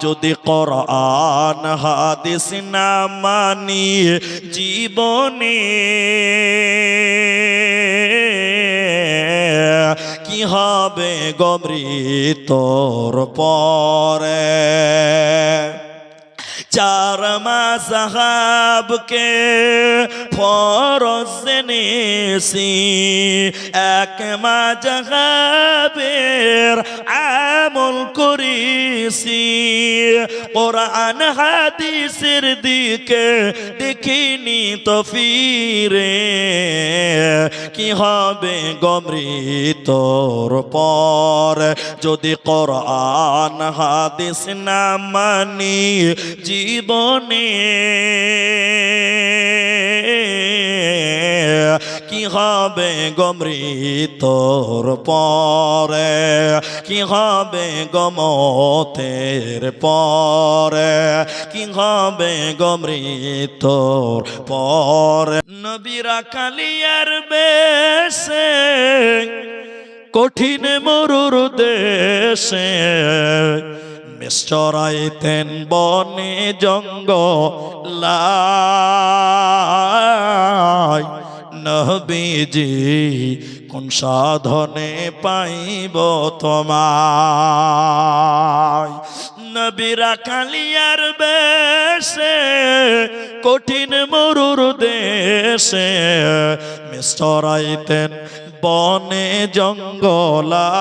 যদি কোরআন, হাদিস না মানি জীবনে কি হবে গমরি তোর পরে? চার মাসাহাবকে ফরজ জেনেছি এক মা জাহাবের আমল করেছি কোরআন হাদিসের দিকে দেখিনি তো ফিরে কি হবে গমরি তোর পর যদি কোরআন হাদিস না মানি জীবনে কি হবে তোর পরে? কি হবে গমতের পরে? কি হবে তোর পরে? নবীরা কালিয়ার বেশে, কঠিন মরুর দেশে মিশ্চরাইতেন বনে জঙ্গলাই নবীজি, কোন সাধনে পাইব তোমায়? নবীরা কালিয়ার বেশে, কঠিন মরুর দেশে মিশ্চরাইতেন বনে জঙ্গলায়।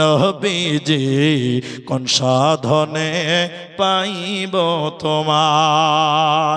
নবীজি, কোন সাধনে পাইব তোমার